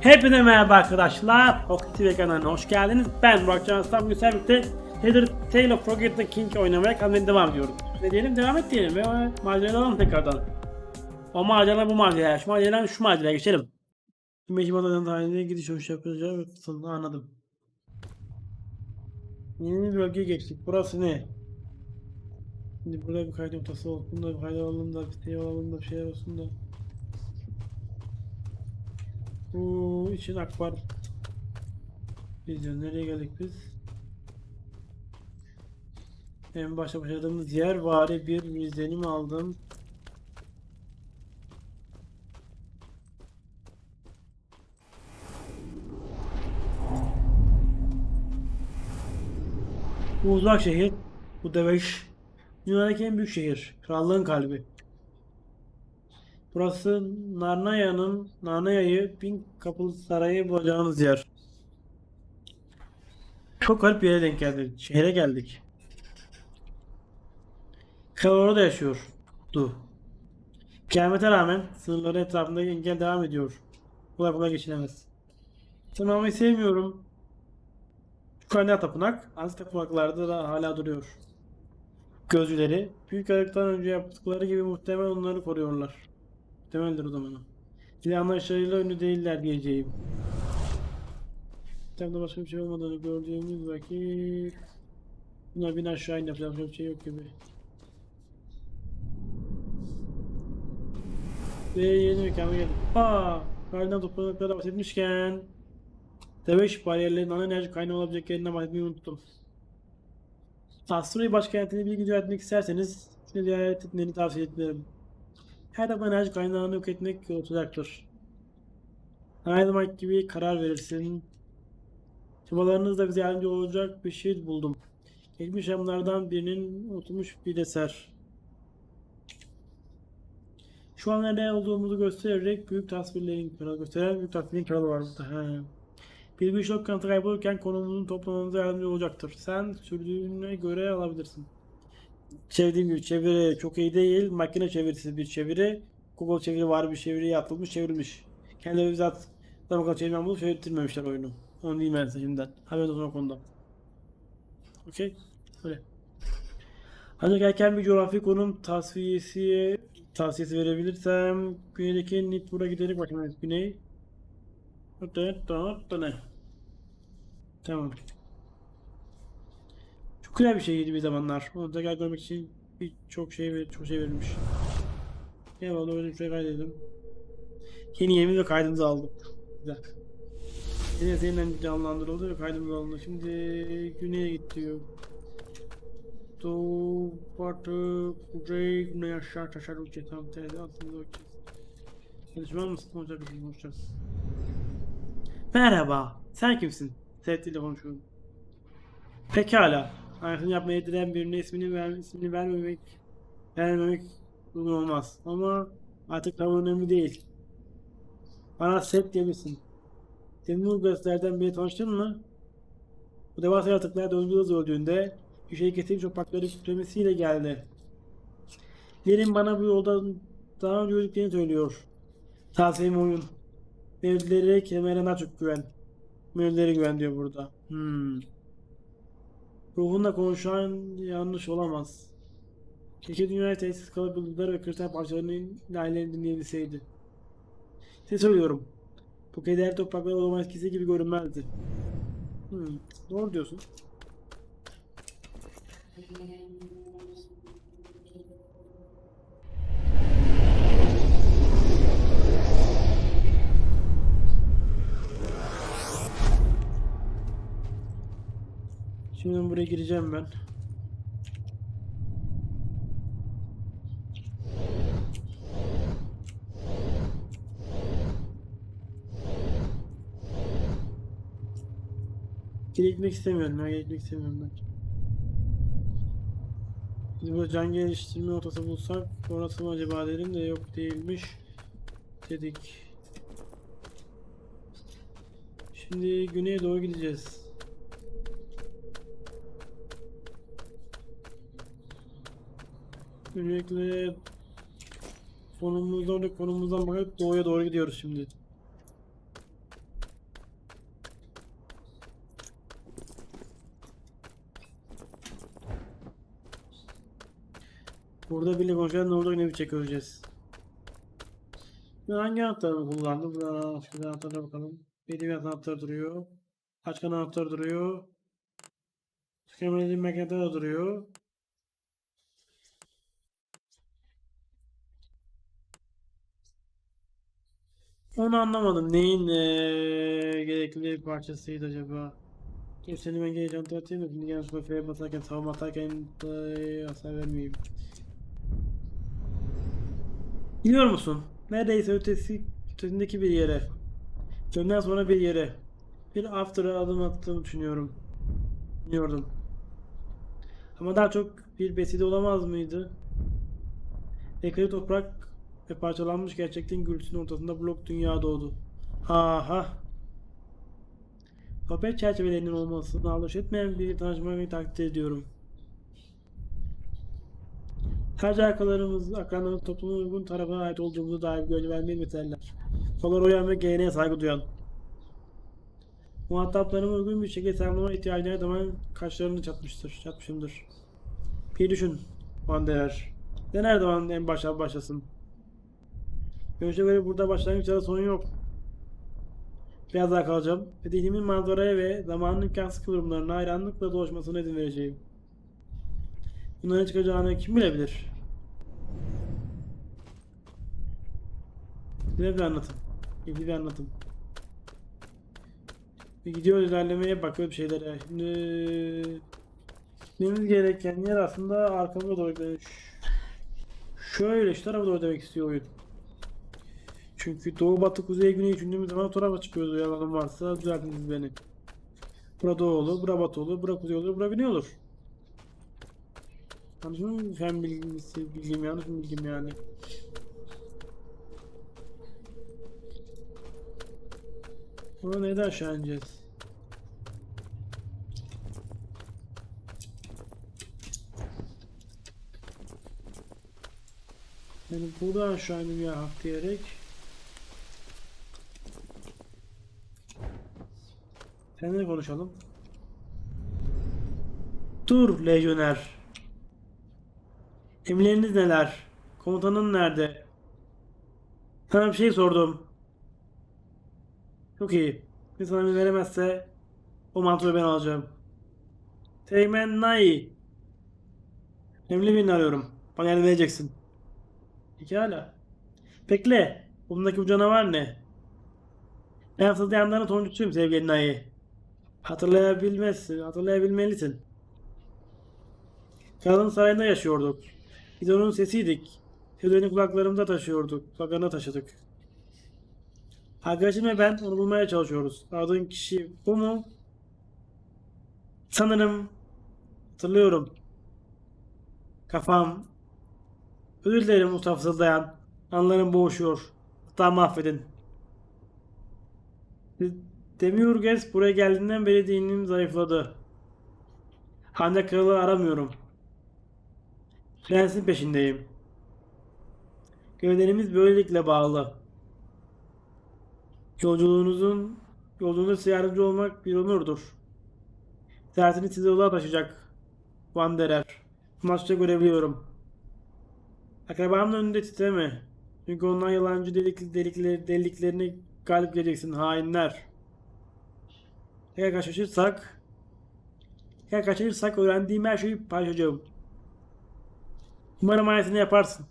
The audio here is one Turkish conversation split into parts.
Hepinize merhaba arkadaşlar. Pocket TV kanalına hoş geldiniz. Ben Burak Can Aslan. Bugün sizlerle Heather Tale of Forgotten King oynamaya kalmaya devam ediyoruz. Ne diyelim? Devam et diyelim. Ve o maceraya alalım tekrardan. O macera bu macera. Şu maceradan şu maceraya geçelim. Mecbur odadan tarihine gidiş hoş yapacağım. Sonunda anladım. Yeni bir bölgeye geçtik. Burası ne? Şimdi burada bir kaydı noktası olsun da bir kaydı alalım da bir şey alalım da bir şeyler olsun da. Bu için akbar. Biz de nereye geldik biz? En başta başladığımız yer vari bir izlenim aldım. Bu uzak şehir, bu Deveş, dünyadaki en büyük şehir, krallığın kalbi. Burası Narnaya'nın, Narnaya'yı bin kapılı sarayı bulacağınız yer. Çok garip bir yere denk geldik. Şehre geldik. Kral orada yaşıyordu. Kıyamete rağmen sınırları etrafında engel devam ediyor. Kolay kolay geçilemez. Tırmanmayı sevmiyorum. Kaynağı tapınak, az tapınaklarda da hala duruyor. Gözcüleri, büyük aralıktan önce yaptıkları gibi muhtemelen onları koruyorlar. Muhtemeldir o zaman. Bir de anlaşılıyla ünlü değiller diyeceğim. Kitabda başka bir şey olmadığını gördüğümüz vakit... Bunlar bin aşağı in yapacak bir şey yok gibi. Ve yeni mekana geldik. Aa, kaynağı toplanıklara bahsetmişken... Deveş bariyerlerin ana enerji kaynağı olabilecek yerinden bahsetmeyi unuttum. Astro'yu başkentini bilgi etmek isterseniz size ziyaret etmeni tavsiye ederim. Her zaman enerji kaynağını yok etmek olacaktır. Her zaman gibi karar verirsin. Çabalarınızda bize yardımcı olacak bir şey buldum. Geçmiş yaşamlardan birinin unutulmuş bir eser. Şu an nerede olduğumuzu göstererek büyük tasvirlerin kralı gösteren büyük tasvirlerin kralı var burada. He. Bir bir şok kanıtı kaybolurken konumuzun toplamamıza yardımcı olacaktır. Sen sürdüğüne göre alabilirsin. Sevdiğim gibi çeviri çok iyi değil. Makine çevirisi bir çeviri. Google çeviri var bir çeviri atılmış çevrilmiş. Kendileri bizzat da bakalım çevirmen bulup çevirtirmemişler oyunu. Onu diyeyim ben size şimdiden. Haberiniz olsun o konuda. Okey. Öyle. Ancak erken bir coğrafi konum tasfiyesi tavsiyesi verebilirsem güneydeki Nitbur'a giderek bakın güney. Tamam. Çok güzel bir şeydi bir zamanlar. Onu tekrar görmek için birçok şey çok şey verilmiş. Eyvallah öyle bir şey kaydedelim. Yeni yemin ve kaydımızı aldım. Güzel. Yine yeniden canlandırıldı ve kaydımız alındı. Şimdi güneye git diyor. Doğu, batı, kuzey, güney, aşağı, aşağı, uçacağız. Tamam, teyze altında bakacağız. Konuşmaz mısın? Konuşacak bir konuşacağız. Merhaba, sen kimsin? Seyrettiyle konuşuyorum. Pekala. Aynısını yapmaya dilen birine ismini, ver, ismini vermemek, vermemek olmaz. Ama artık tam önemli değil. Bana set diyebilirsin. Senin bu gösteriden biri tanıştın mı? Bu devasa yaratıklar dördüncü hız öldüğünde bir şey getirip toprakları kütlemesiyle geldi. Derin bana bu yolda daha önce öldüklerini söylüyor. Tavsiyem oyun. Mevlilere kemerine çok güven. Mevlilere güven diyor burada. Hmm. Ruhunla konuşan yanlış olamaz. Keşke dünyaya tesis yıldızları ve kristal parçalarının layelerini dinleyebilseydi. Size söylüyorum. Bu keder toprakları o zaman eskisi gibi görünmezdi. Hmm. Doğru diyorsun. Şimdi buraya gireceğim ben. Geri gitmek istemiyorum ya, geri gitmek istemiyorum ben. Biz burada can geliştirme ortası bulsak orası mı acaba dedim de yok değilmiş dedik. Şimdi güneye doğru gideceğiz. Sürekli konumuzdan konumuzdan bakıp doğuya doğru gidiyoruz şimdi. Burada bile konuşan orada yine bir çek göreceğiz. Ben hangi anahtarı kullandım? Buradan şöyle anahtarına bakalım. Edebiyat anahtarı duruyor. Açkan anahtarı duruyor. Tükemelediğim mekanda duruyor. Onu anlamadım. Neyin eee, gerekli parçasıydı acaba? Kimsenin ben geleceğim atayım da şimdi yanlışlıkla F'ye basarken savunma atarken eee, hasar vermeyeyim. Biliyor musun? Neredeyse ötesi, ötesindeki bir yere. Önden sonra bir yere. Bir after'a adım attığımı düşünüyorum. Biliyordum. Ama daha çok bir beside olamaz mıydı? Ekleri toprak ve parçalanmış gerçekliğin gürültüsünün ortasında blok dünya doğdu. Aha. Sohbet çerçevelerinin olmasına alış etmeyen bir tanışmayı takdir ediyorum. Sadece arkalarımız, akranlarımız toplumun uygun tarafına ait olduğumuzu dair gönül vermeyi yeterler. Solar uyan ve geleneğe saygı duyan. Muhataplarıma uygun bir şekilde selamlama ihtiyacına zaman kaşlarını çatmıştır, çatmışımdır. Bir düşün, Wanderer. Ne her zaman en başa başlasın. Görüşe göre burada başlangıçta sorun yok. Biraz daha kalacağım ve dilimin manzaraya ve zamanın imkansız kıvrımlarına hayranlıkla dolaşmasına izin vereceğim. Bunların çıkacağını kim bilebilir? Güzel bir anlatım. İlgili bir anlatım. Bir gidiyoruz ilerlemeye bakıyoruz bir şeylere. Şimdi gitmemiz gereken yer aslında arkamıza doğru gidiyor. Şöyle şu tarafa doğru demek istiyor oyun. Çünkü doğu batı kuzey güney düşündüğümüz zaman o tarafa çıkıyoruz yalanım varsa düzeltiniz beni. Bura doğu olur, bura batı olur, bura kuzey olur, bura güney olur. Yanlış mı? Fen bilgisi, bilgim yanlış mı bilgim yani? Ama neden aşağı ineceğiz? Yani buradan aşağı indim ya hak diyerek. Seninle konuşalım. Dur lejyoner. Emirleriniz neler? Komutanın nerede? Sana bir şey sordum. Çok iyi. Bir sana emir veremezse o mantoyu ben alacağım. Teğmen Nai. Önemli birini arıyorum. Bana yardım vereceksin. Pekala. Bekle. Bundaki bu canavar ne? Ben fısıldayanların sonuncusuyum sevgili Nai. Hatırlayabilmezsin, hatırlayabilmelisin. Kralın sarayında yaşıyorduk. Biz onun sesiydik. Sözlerini kulaklarımıza taşıyorduk. Kulaklarına taşıdık. Arkadaşım ve ben onu bulmaya çalışıyoruz. Aradığın kişi bu mu? Sanırım hatırlıyorum. Kafam. Özür dilerim usta fısıldayan. Anlarım boğuşuyor. Hatta mahvedin. Demiurges buraya geldiğinden beri dinim zayıfladı. Ancak kralı aramıyorum. Prensin peşindeyim. Gövdelerimiz böylelikle bağlı. Yolculuğunuzun yolculuğunda size yardımcı olmak bir onurdur. Ziyaretini size yola taşıyacak. Wanderer. Maçta görebiliyorum. Akrabanın önünde titreme. Çünkü ondan yalancı delik, delikler, deliklerini galip geleceksin hainler. Eğer kaçırırsak eğer kaçırırsak öğrendiğim her şeyi paylaşacağım. Umarım ayetini yaparsın.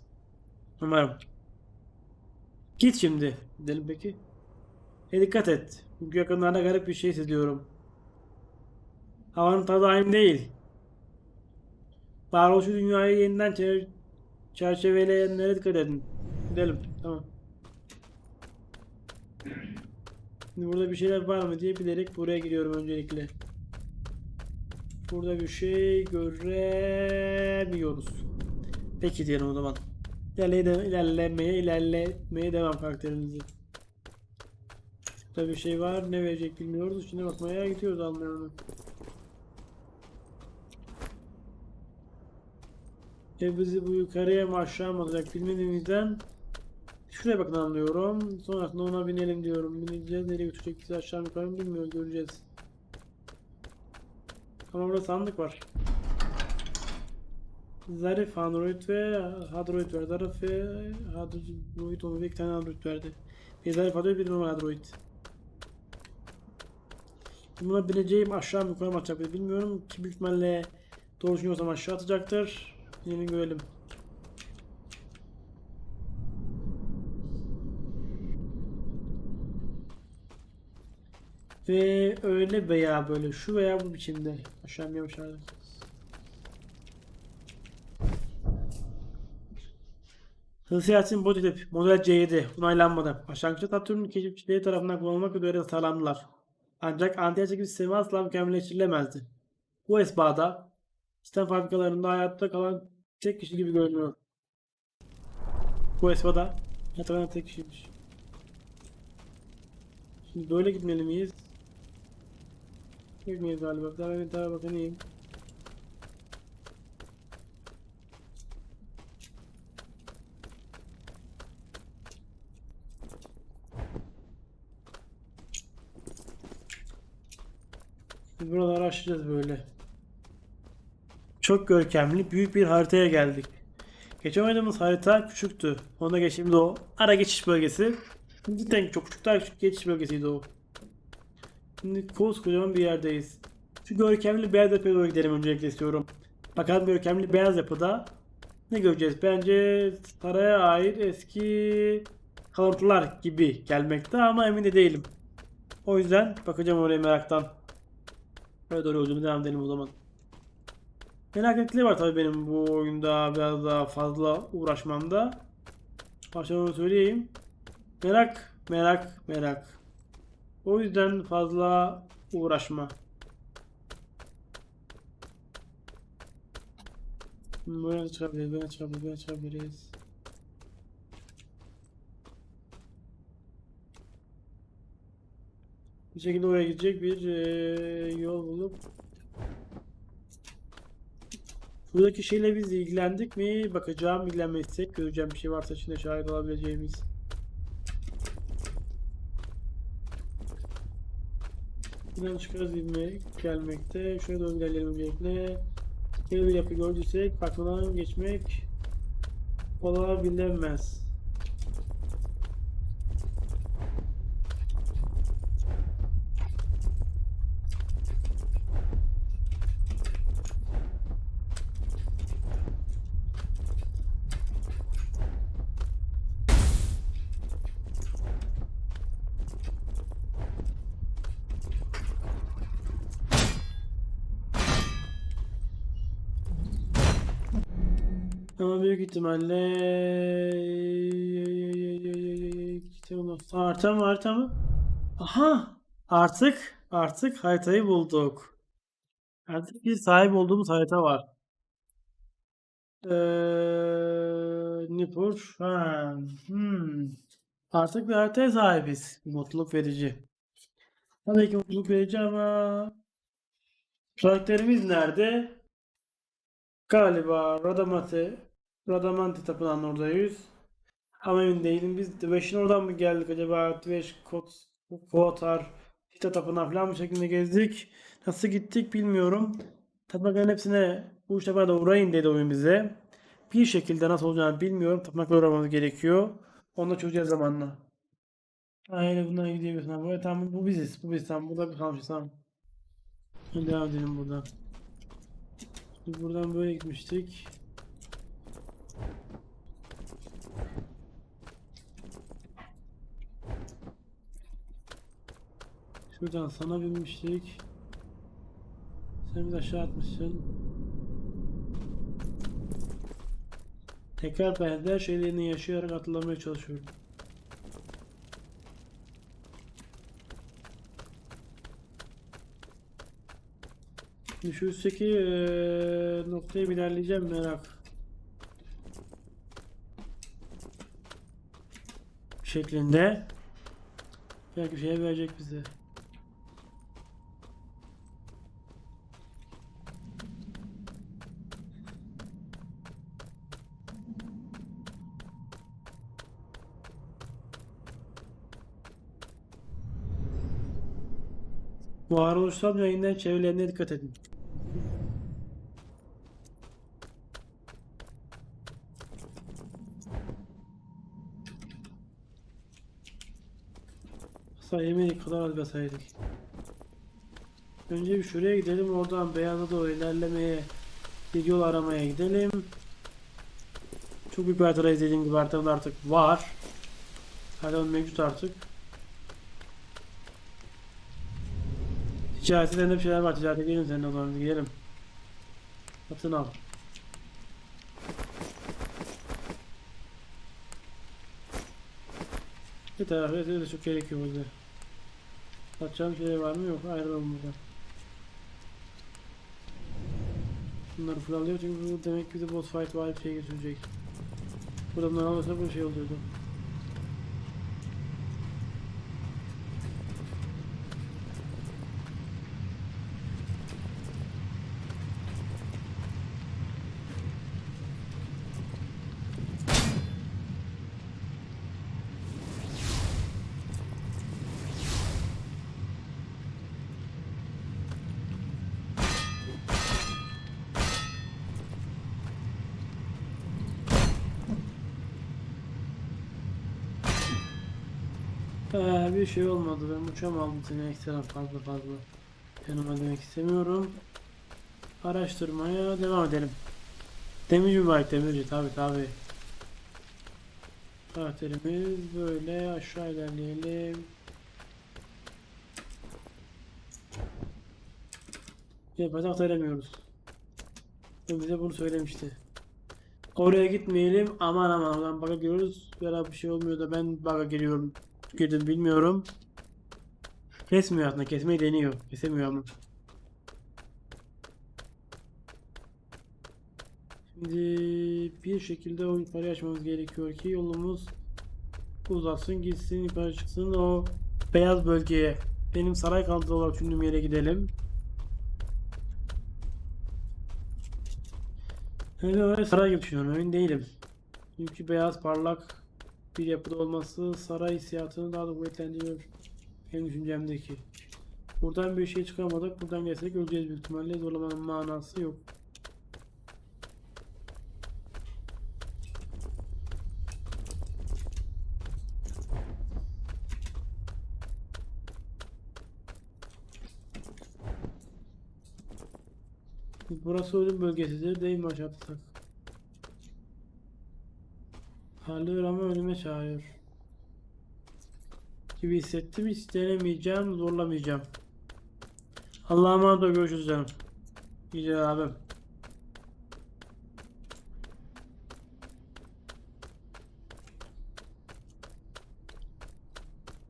Umarım. Git şimdi. Gidelim peki. E dikkat et. Çünkü yakınlarda garip bir şey hissediyorum. Havanın tadı aynı değil. Varoluşu dünyayı yeniden çer çerçeveleyenlere dikkat edin. Gidelim. Tamam. Şimdi burada bir şeyler var mı diye bilerek buraya gidiyorum öncelikle. Burada bir şey göremiyoruz. Peki diyelim o zaman. İlerleye de, ilerlemeye, ilerletmeye devam karakterimizi. Burada bir şey var. Ne verecek bilmiyoruz. Şimdi bakmaya gidiyoruz onu. E bizi bu yukarıya mı aşağı mı alacak bilmediğimizden Şuraya bakın anlıyorum. Sonrasında ona binelim diyorum. Bineceğiz. Nereye götürecek bizi aşağı yukarı mı bilmiyoruz. Göreceğiz. Ama burada sandık var. Zarif Android ve Android verdi. Zarif ve Android olmadı. iki tane Android verdi. Bir zarif Android bir normal Android. Buna bineceğim aşağı mı yukarı mı atacak bilmiyorum ki büyük ihtimalle doğru düşünüyorsam aşağı atacaktır. Yine görelim. Ve öyle veya böyle şu veya bu biçimde aşağı mı aşağıda. Hızlı seyahatin prototip model C7 onaylanmadı. Başlangıçta Satürn keşifçileri tarafından kullanılmak üzere tasarlandılar. Ancak anti çekim sistemi asla mükemmelleştirilemezdi. Bu esbada sistem fabrikalarında hayatta kalan tek kişi gibi görünüyor. Bu esbada hayatta kalan tek kişiymiş. Şimdi böyle gitmeli miyiz? Gitmeyiz galiba. Daha bir daha bakayım. Biz buraları aşacağız böyle. Çok görkemli büyük bir haritaya geldik. Geçen oynadığımız harita küçüktü. Onda geçtiğimde o ara geçiş bölgesi. Cidden çok küçük daha küçük geçiş bölgesiydi o. Şimdi koskocaman bir yerdeyiz. Şu görkemli beyaz yapıya doğru gidelim öncelikle istiyorum. Bakalım görkemli beyaz yapıda ne göreceğiz? Bence saraya ait eski kalıntılar gibi gelmekte ama emin de değilim. O yüzden bakacağım oraya meraktan. Böyle doğru yolculuğuna devam edelim o zaman. Merak ettikleri var tabii benim bu oyunda biraz daha fazla uğraşmamda. Baştan onu söyleyeyim. Merak, merak, merak. O yüzden fazla uğraşma. Böyle çıkabiliriz, böyle çıkabiliriz, böyle çıkabiliriz. Bir şekilde oraya gidecek bir eee, yol bulup Buradaki şeyle biz ilgilendik mi? Bakacağım ilgilenmezsek göreceğim bir şey varsa içinde şahit olabileceğimiz. Buradan çıkarız gibi gelmekte. Şöyle doğru ilerleyelim öncelikle. Böyle bir yapı gördüysek farklıdan geçmek olabilemez. Ama büyük ihtimalle mı harita mı? Aha! Artık artık haritayı bulduk. Artık bir sahip olduğumuz harita var. Ee, Nipur. Ha, hmm. Artık bir haritaya sahibiz. Mutluluk verici. Tabii ki mutluluk verici ama karakterimiz nerede? Galiba Radamate Radamanti tapınağının oradayız. Ama emin değilim. Biz Dveş'in oradan mı geldik acaba? Dveş, Kot, Kotar, Hita tapınağı falan bu şekilde gezdik. Nasıl gittik bilmiyorum. Tapınakların hepsine bu üç tapınağa da uğrayın dedi oyun bize. Bir şekilde nasıl olacağını bilmiyorum. Tapınaklara uğramamız gerekiyor. Onu da çözeceğiz zamanla. Aynen bundan gidiyorsun. abi. Evet, tamam bu biziz. Bu biz tamam. Burada bir kalmışız tamam. Devam edelim buradan. Biz buradan böyle gitmiştik. Şuradan sana binmiştik. Sen bir aşağı atmışsın. Tekrar benzer şeylerini yaşayarak hatırlamaya çalışıyorum. Şimdi şu üstteki eee, noktaya ilerleyeceğim merak. Şeklinde. Belki bir şey verecek bize. Varoluşsal yayından çevrelerine dikkat edin. Kısa yemeği kadar az basaydık. Önce bir şuraya gidelim oradan beyaza doğru ilerlemeye bir yol aramaya gidelim. Çok büyük bir haritadayız dediğim gibi haritalar artık var. Haritalar mevcut artık. Ticarette de bir şeyler var. Ticarete gelin senin o zaman gidelim. Satın al. Bir tarafı de çok gerekiyor burada. Satacağım şey var mı? Yok. Ayrılalım buradan. Bunları fırlıyor çünkü bu demek ki bize boss fight var bir şey götürecek. Burada bunları alırsa bu şey oluyordu. Şey olmadı. Ben uçam aldım seni ekstra fazla fazla. Yanıma demek istemiyorum. Araştırmaya devam edelim. Demirci mübarek demirci tabi tabi. Karakterimiz böyle aşağı ilerleyelim. Yapatak söylemiyoruz. Bize bunu söylemişti. Oraya gitmeyelim. Aman aman oradan bug'a giriyoruz. Ya bir şey olmuyor da ben bug'a giriyorum. Girdim bilmiyorum. Kesmiyor aslında. Kesmeyi deniyor. Kesemiyor ama. Şimdi bir şekilde o yukarı açmamız gerekiyor ki yolumuz uzatsın gitsin yukarı çıksın o beyaz bölgeye benim saray kaldığı olarak düşündüğüm yere gidelim. Öyle saray gibi düşünüyorum emin değilim. Çünkü beyaz parlak bir yapıda olması saray hissiyatını daha da kuvvetlendiriyor. Benim düşüncemdeki. Buradan bir şey çıkamadık. Buradan gelsek öleceğiz büyük ihtimalle. Zorlamanın manası yok. Burası ölüm bölgesidir değil mi aşağı atlasak? Parlıyor ama ölüme çağırıyor. Gibi hissettim. Hiç denemeyeceğim, zorlamayacağım. Allah'a emanet ol görüşürüz canım. İyi abim.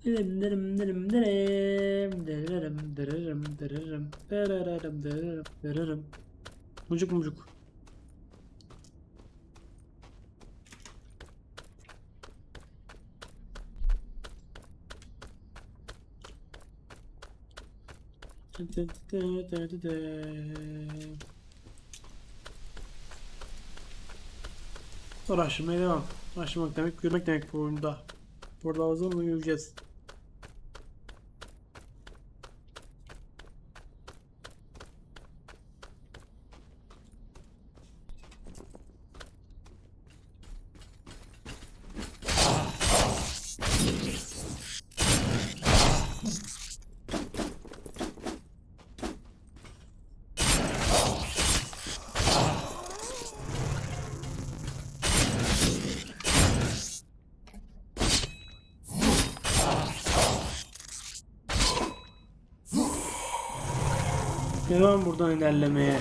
Dirim dirim dirim dirim dirim dirim dirim dirim dirim dirim Mucuk mucuk. Uğraşmaya devam. Uğraşmak demek, yürümek demek bu oyunda. Burada o zaman göreceğiz. Buradan ilerlemeye.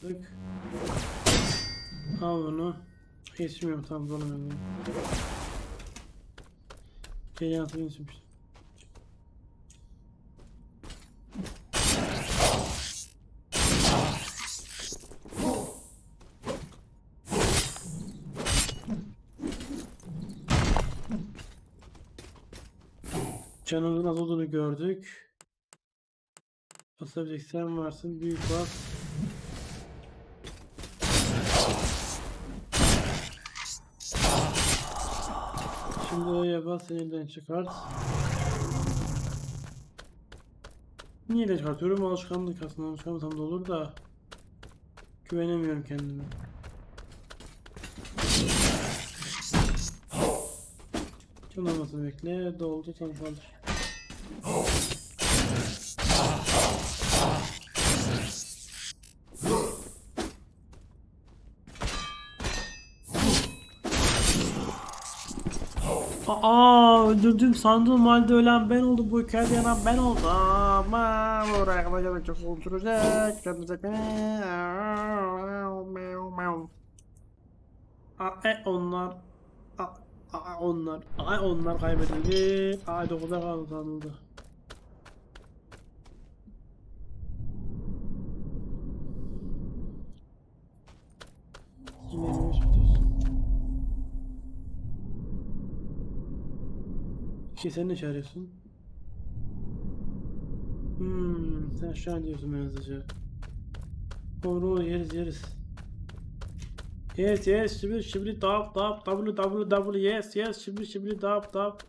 Tık. Al bunu. Geçmiyorum tam. Gece hatırını sürmüştüm. Az olduğunu gördük. Basabilecek sen varsın. Büyük bas. Şimdi oraya bas elinden çıkart. Niye de çıkartıyorum? Alışkanlık aslında alışkanlık da olur da güvenemiyorum kendime. Canlamasını bekle. Doldu tam kaldır. Aa öldürdüm sandığım halde ölen ben oldum. Bu hikayede yanan ben oldum. Ama kadar gelmek çok sürecek kendinize beni. E, onlar Aa, onlar Aa, onlar kaybedildi Aa 9'a kaldı. Ki sen ne çağırıyorsun? Hmm, sen şu an diyorsun ben hızlıca. Doğru yeriz yeriz. Yes yes şibli şibli dap dap w w w yes yes şibli şibli dap dap.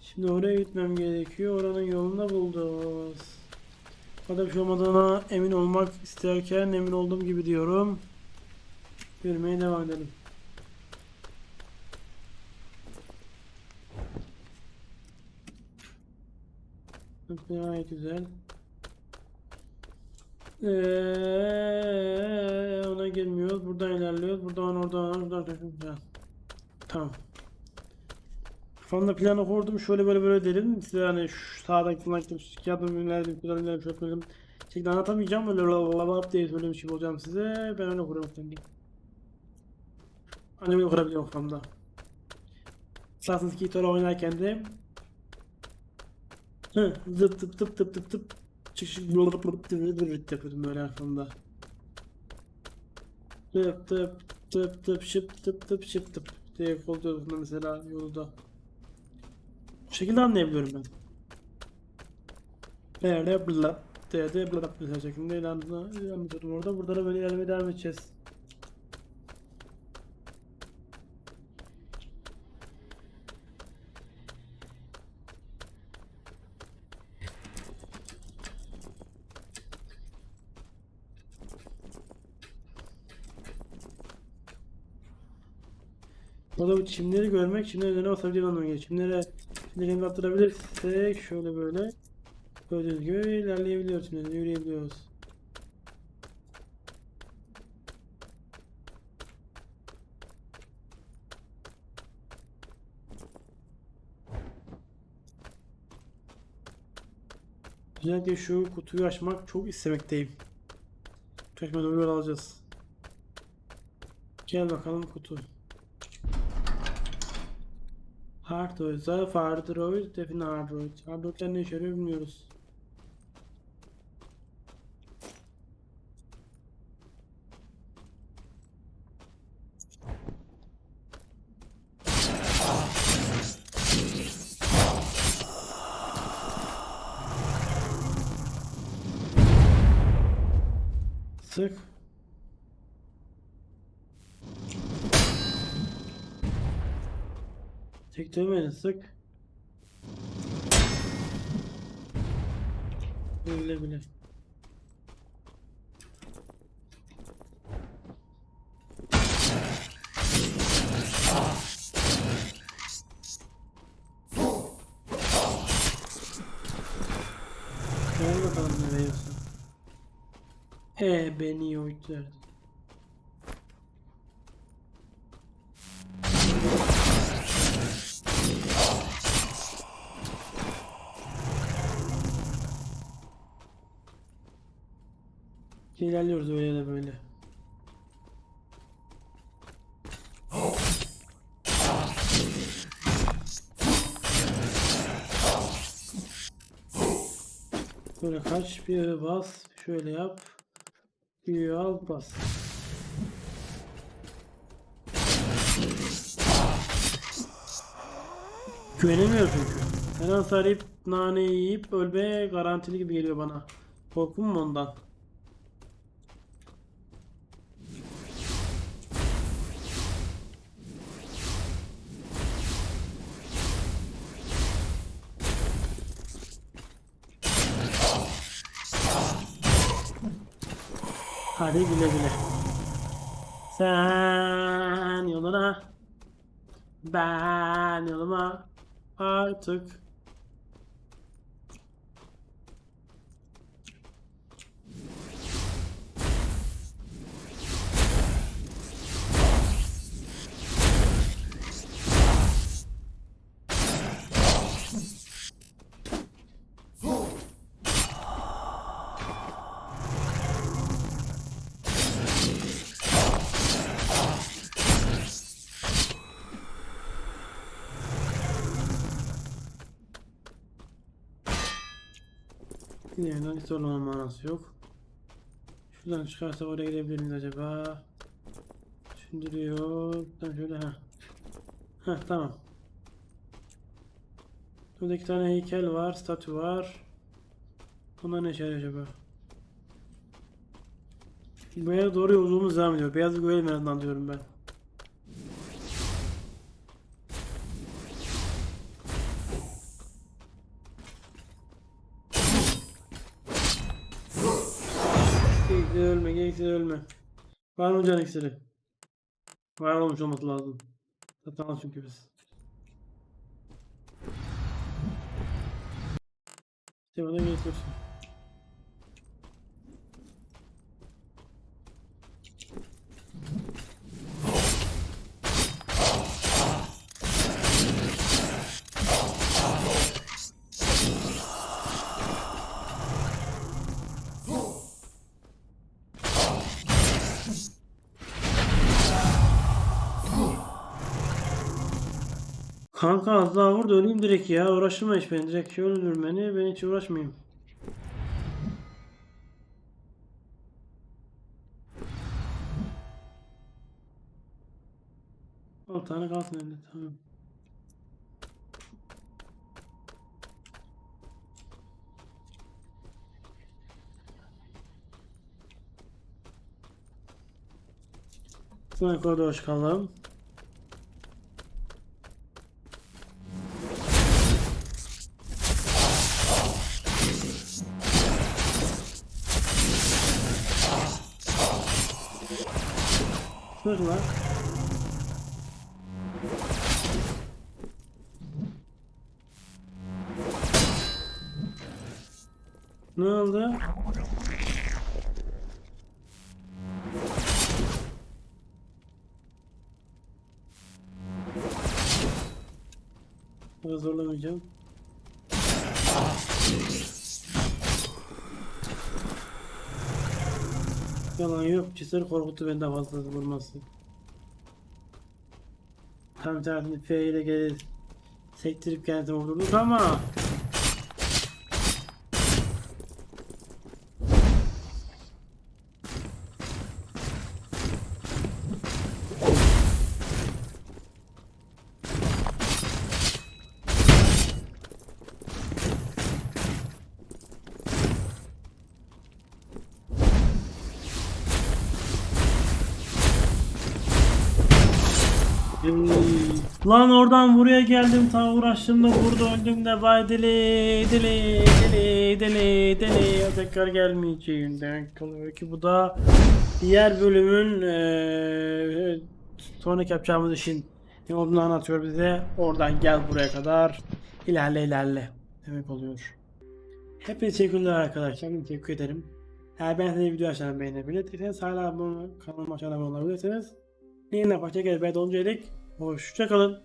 Şimdi oraya gitmem gerekiyor. Oranın yolunu da bulduk. Hadi bir şey olmadığına emin olmak isterken emin olduğum gibi diyorum. Yürümeye devam edelim. Gayet güzel. Ee, ona girmiyoruz. Buradan ilerliyoruz. Buradan oradan oradan oradan. Tamam. Kafamda planı kurdum. Şöyle böyle böyle dedim. Size hani şu sağdan kullan gittim. Şu kağıdımı ünlerdim. Kullanım ünlerdim. Şöyle böyle şekilde anlatamayacağım. Böyle lalala diye söylemiş gibi olacağım size. Ben öyle kuruyorum kendim. Hani böyle kurabiliyorum kafamda. Assassin's Creed oynarken de zıp tıp tıp tıp tıp tıp çık çık blub blub tıp yapıyordum böyle arkamda. Tıp tıp tıp tıp şıp tıp tıp şıp tıp diye koltuğumda mesela yolda. Bu şekilde anlayabiliyorum ben. Böyle blub diye de blub mesela şeklinde ilerledim orada. Burada da böyle ilerlemeye devam edeceğiz. Burada bu çimleri görmek, çimlerin üzerine basabildiğim anlamına. Çimlere, çimleri attırabilirsek şöyle böyle gördüğünüz gibi ilerleyebiliyoruz çimlerden, yürüyebiliyoruz. Özellikle şu kutuyu açmak çok istemekteyim. Kutu açmaya doğru yol alacağız. Gel bakalım kutu. Hardroid'sa Fardroid, define Hardroid. Hardroid'ler ne işe yarıyor bilmiyoruz. Sık. Tek dövmeni sık. Bile bile. Gel bakalım nereye. E beni yoğurtlardı. İlerliyoruz öyle de böyle. Böyle kaç bir yere bas, şöyle yap. Bir al bas. Güvenemiyor çünkü. Her an sarıp nane yiyip ölmeye garantili gibi geliyor bana. Korkum mu ondan? Hadi güle güle. Sen yoluna ben yoluma artık Yeniden hiç zorlama manası yok. Şuradan çıkarsa oraya gidebilir miyiz acaba? Düşündürüyor. Buradan şöyle ha. Ha tamam. Burada iki tane heykel var, statü var. Bunlar ne yarıyor acaba? Bu yere doğru yolculuğumuz devam ediyor. Beyaz göğe meridinden diyorum ben. Geyiksiz ölme. Var mı can iksiri? Var olmuş olması lazım. Satamaz çünkü biz. İşte bana getiriyorsun. Kanka az daha vur da öleyim direkt ya. Uğraştırma hiç beni. Direkt şey öldür beni. Ben hiç uğraşmayayım. Al tane kalsın elinde. Tamam. Sonra yukarı doğru çıkalım. Fırla. Ne oldu? Zorlamayacağım. Yalan yok. Cesur korkuttu beni daha fazla vurması. Tam tarafını F ile gelir. Sektirip kendini vurdurduk ama Lan oradan buraya geldim ta uğraştım da burada öldüm de vay deli deli deli deli deli. Tekrar gelmeyeceğim demek oluyor ki bu da diğer bölümün eee sonraki yapacağımız işin olduğunu anlatıyor bize. Oradan gel buraya kadar. İlerle ilerle. Demek oluyor. Hepinize teşekkürler arkadaşlar. Teşekkür ederim. Eğer ben size video aşağıdan beğenebilirseniz hala abone kanalıma aşağıdan abone olabilirsiniz. Yine yapacak elbette olunca Hoşçakalın.